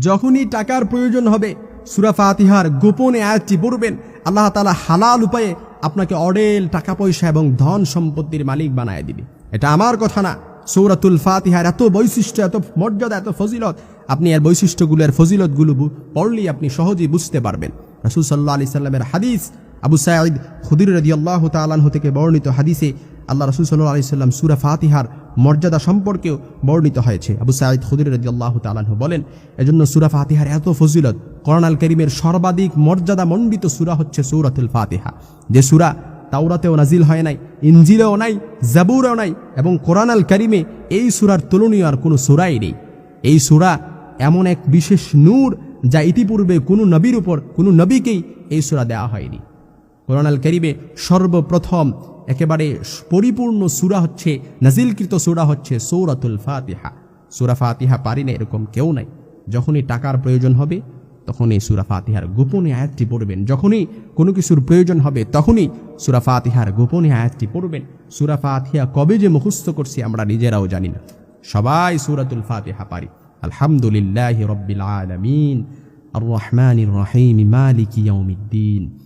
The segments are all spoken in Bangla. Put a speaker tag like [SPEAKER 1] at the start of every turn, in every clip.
[SPEAKER 1] যখনই টাকার প্রয়োজন হবে, সুরা ফাতিহার গোপনে আয়াতটি পড়বেন, আল্লাহ তালা হালাল উপায়ে আপনাকে অডেল টাকা পয়সা এবং ধন সম্পত্তির মালিক বানায় দিবে। এটা আমার কথা না। সৌরাতুল ফাতিহার এত বৈশিষ্ট্য, এত মর্যাদা, এত ফজিলত, আপনি এর বৈশিষ্ট্যগুলো, এর ফজিলতগুলো পড়লেই আপনি সহজেই বুঝতে পারবেন। রাসুল সাল্লাহ আলি সাল্লামের হাদিস, আবু সাঈদ খুদির রদি আল্লাহ তালাহ থেকে বর্ণিত হাদিসে আল্লাহ রসুল সাল্লাহ আলি সাল্লাম সুরা ফাতিহার মর্যাদা সম্পর্কেও বর্ণিত হয়েছে। আবু সাঈদ খুদির রদি আল্লাহ তালাহ বলেন, এজন্য সুরা ফাতিহার এত ফজিলত করোনাল করিমের সর্বাধিক মর্যাদা মণ্ডিত সুরা হচ্ছে সৌরাতুল ফাতিহা। যে সুরা তাওরাতেও নাজিল হয় নাই ইঞ্জিলেও নাই, জাবুরেও নাই এবং কোরআন আল করিমে এই সুরার তুলনীয় আর কোনো সুরাই নেই। এই সুরা এমন এক বিশেষ নূর যা ইতিপূর্বে কোনো নবীর উপর, কোনো নবীকেই এই সুরা দেওয়া হয়নি। কোরআন আল করিমে সর্বপ্রথম একেবারে পরিপূর্ণ সুরা হচ্ছে নাজিলকৃত সুরা হচ্ছে সৌরাতুল ফাতিহা। সুরা ফাতিহা পারি না, এরকম কেউ নাই। যখনই টাকার প্রয়োজন হবে, তখনই সুরা ফাতিহার গোপনে আয়াতটি পড়বেন। যখনই কোনো কিছুর প্রয়োজন হবে, তখনই সুরা ফাতিহার গোপনে আয়াতটি পড়বেন। সুরা ফাতিহা কবে যে মুখস্থ করছি আমরা নিজেরাও জানি না। সবাই সুরাতুল ফাতিহা পারি। আলহামদুলিল্লাহ রব্বিল আলামিন। আর রহমান রহিম। মালিক ইয়াউমিদ্দিন।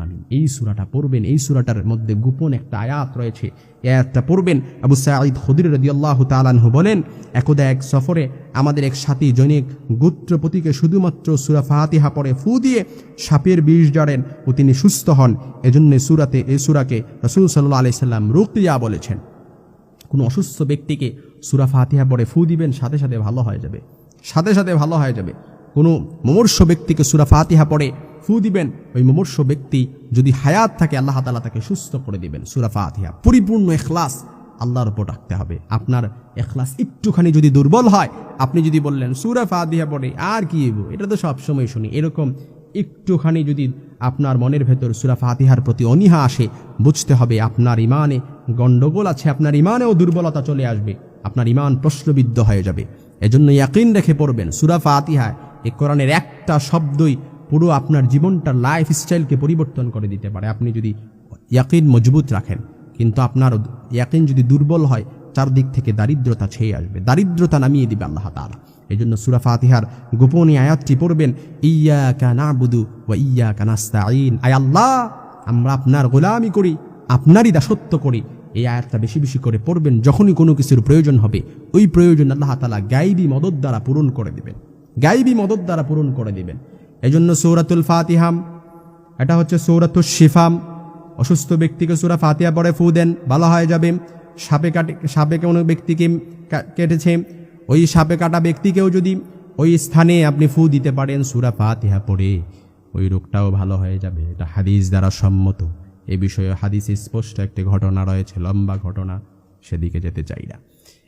[SPEAKER 1] আমিন এই সুরাটা পড়বেন, এই সুরাটার মধ্যে গোপন একটা আয়াত রয়েছে। এই আয়াতটা পড়বেন, আবু সাঈদ খুদির রাদিয়াল্লাহু তাআলাহু বলেন, একদা এক সফরে আমাদের এক সাথী জনিক গোত্রপতিকে শুধুমাত্র সুরা ফাতিহা পড়ে ফু দিয়ে সাপের বিষ জাড়েন ও তিনি সুস্থ হন। এজন্য সুরাতে, এই সুরাকে রসুল সাল্লাহ আলি সাল্লাম রুকিয়া বলেছেন। কোনো অসুস্থ ব্যক্তিকে সুরা ফাতিহা পড়ে ফু দিবেন, সাথে সাথে ভালো হয়ে যাবে। সাথে সাথে ভালো হয়ে যাবে। কোনো মুমূর্ষ ব্যক্তিকে সুরা ফাতিহা পড়ে ফু দিবেন। ওই মুমূর্ষ ব্যক্তি যদি হায়াত থাকে, আল্লাহ তালা তাকে সুস্থ করে দিবেন। সুরাফা আতিহা পরিপূর্ণ এখলাস আল্লাহর উপর রাখতে হবে। আপনার এখলাস একটুখানি যদি দুর্বল হয়, আপনি যদি বললেন, সুরা ফাতিহা পড়ে আর কি এবো এটা তো সবসময় শুনি। এরকম একটুখানি যদি আপনার মনের ভেতর সুরা ফাতিহার প্রতি অনীহা আসে, বুঝতে হবে আপনার ইমানে গণ্ডগোল আছে, আপনার ইমানেও দুর্বলতা চলে আসবে, আপনার ইমান প্রশ্নবিদ্ধ হয়ে যাবে। এজন্য ইয়াকিন রেখে পড়বেন, সুরা ফাতিহায় এ কোরআনের একটা শব্দই পুরো আপনার জীবনটার লাইফ স্টাইলকে পরিবর্তন করে দিতে পারে। আপনি যদি ইয়াকিন মজবুত রাখেন, কিন্তু আপনার ইয়াকিন যদি দুর্বল হয়, চারদিক থেকে দারিদ্রতা ছেয়ে আসবে। দারিদ্রতা নামিয়ে দিবে আল্লাহ তাআলা। এই জন্য সুরা ফাতিহার গোপনীয় আয়াতটি পড়বেন ইয়া কানা বুধু ও ইয়া কানাস্তাইন আয় আল্লাহ, আমরা আপনার গোলামি করি, আপনারই দাসত্ব করি। এই আয়াতটা বেশি বেশি করে পড়বেন, যখনই কোনো কিছুর প্রয়োজন হবে, ওই প্রয়োজন আল্লাহ তালা গাইবি মদত দ্বারা পূরণ করে দিবেন। গাইবি মদত দ্বারা পূরণ করে দিবেন। এই জন্য সৌরাতুল ফাতিহাম এটা হচ্ছে সৌরাতুল শিফাম। অসুস্থ ব্যক্তিকে সুরা ফাতিহা পরে ফু দেন, ভালো হয়ে যাবে। সাপে কাটে, সাপে কোনো ব্যক্তিকে কেটেছে। ওই সাপে কাটা ব্যক্তিকেও যদি ওই স্থানে আপনি ফু দিতে পারেন সুরা ফাতিহা পড়ে, ওই রোগটাও ভালো হয়ে যাবে। এটা হাদিস দ্বারা সম্মত। এ বিষয়ে হাদিসে স্পষ্ট একটি ঘটনা রয়েছে, লম্বা ঘটনা, সেদিকে যেতে চাই না।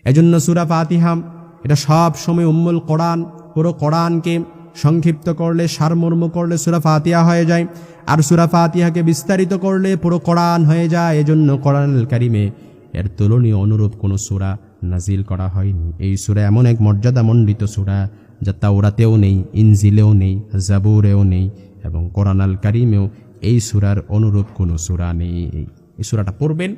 [SPEAKER 1] এজন্য সুরা ফাতিহাম এটা সব সময় উম্মুল কোরআন, পুরো কোরআনকে সংক্ষিপ্ত করলে সারমর্ম করলে সুরা ফাতিহা হয়ে যায়, আর সুরা ফাতিহাকে বিস্তারিত করলে পুরো কোরআন হয়ে যায়। এজন্য কোরআন কারিমে এর তুলনীয় অনুরূপ কোনো সুরা নাজিল করা হয়নি। এই সুরা এমন এক মর্যাদামণ্ডিত সুরা যা তাওরাতেও নেই, ইনজিলেও নেই, জাবুরেও নেই, এবং কোরআন আল কারিমেও এই সুরার অনুরূপ কোনো সুরা নেই। এই সুরাটা পড়বেন।